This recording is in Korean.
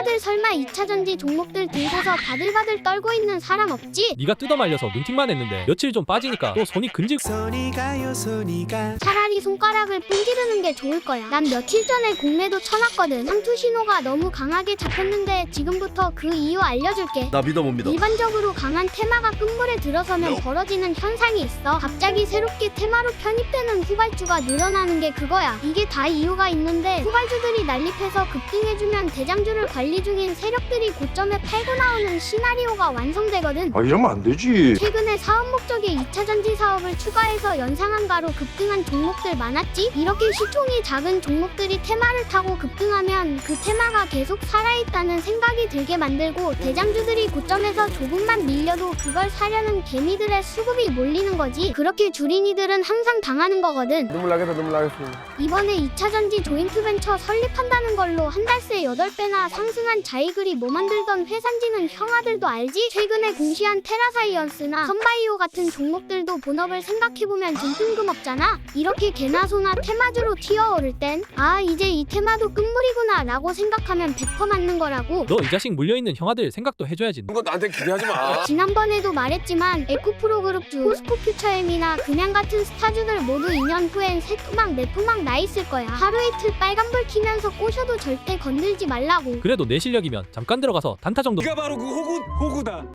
형아들 설마 2차전지 종목들 들고서 바들바들 떨고 있는 사람 없지? 네가 뜯어말려서 눈팅만 했는데 며칠 좀 빠지니까 또 손이 근질 손이 가요 손이 가 차라리 손가락을 뿜지르는 게 좋을 거야. 난 며칠 전에 공매도 쳐놨거든. 상투 신호가 너무 강하게 잡혔는데 지금부터 그 이유 알려줄게. 나 믿어 못 믿어 일반적으로 강한 테마가 끝물에 들어서면 벌어지는 현상이 있어. 갑자기 새롭게 테마로 편입되는 후발주가 늘어나는 게 그거야. 이게 다 이유가 있는데 후발주들이 난립해서 급등해주면 대장주를 관리 중인 세력들이 고점에 팔고 나오는 시나리오가 완성되거든. 아 이러면 안 되지 최근에 사업 목적의 2차 전지 사업을 추가해서 연상한가로 급등한 종목들 많았지? 이렇게 시총이 작은 종목들이 테마를 타고 급등하면 그 테마가 계속 살아있다는 생각이 들게 만들고 대장주들이 고점에서 조금만 밀려도 그걸 사려는 개미들의 수급이 몰리는 거지. 그렇게 주린이들은 항상 당하는 거거든. 눈물 나겠다 눈물 나겠어 이번에 2차 전지 조인트 벤처 설립한다는 걸로 한 달 새 8배나 상승 한 자이글이 뭐 만들던 회산지는 형아들도 알지? 최근에 공시한 테라사이언스나 선바이오 같은 종목들도 본업을 생각해보면 좀 뜬금없잖아? 이렇게 개나 소나 테마주로 튀어오를 땐 아 이제 이 테마도 끝물이구나 라고 생각하면 100% 맞는 거라고 너 이 자식 물려있는 형아들 생각도 해줘야지 이거 나한테 기대하지 마 지난번에도 말했지만 에코프로 그룹주, 포스코 퓨처엠이나 금양 같은 스타주들 모두 2년 후엔 새 토막 내 토막 나 있을 거야. 하루 이틀 빨간불 키면서 꼬셔도 절대 건들지 말라고. 그래도 내 실력이면 잠깐 들어가서 단타 정도. 네가 바로 그 호구 호구다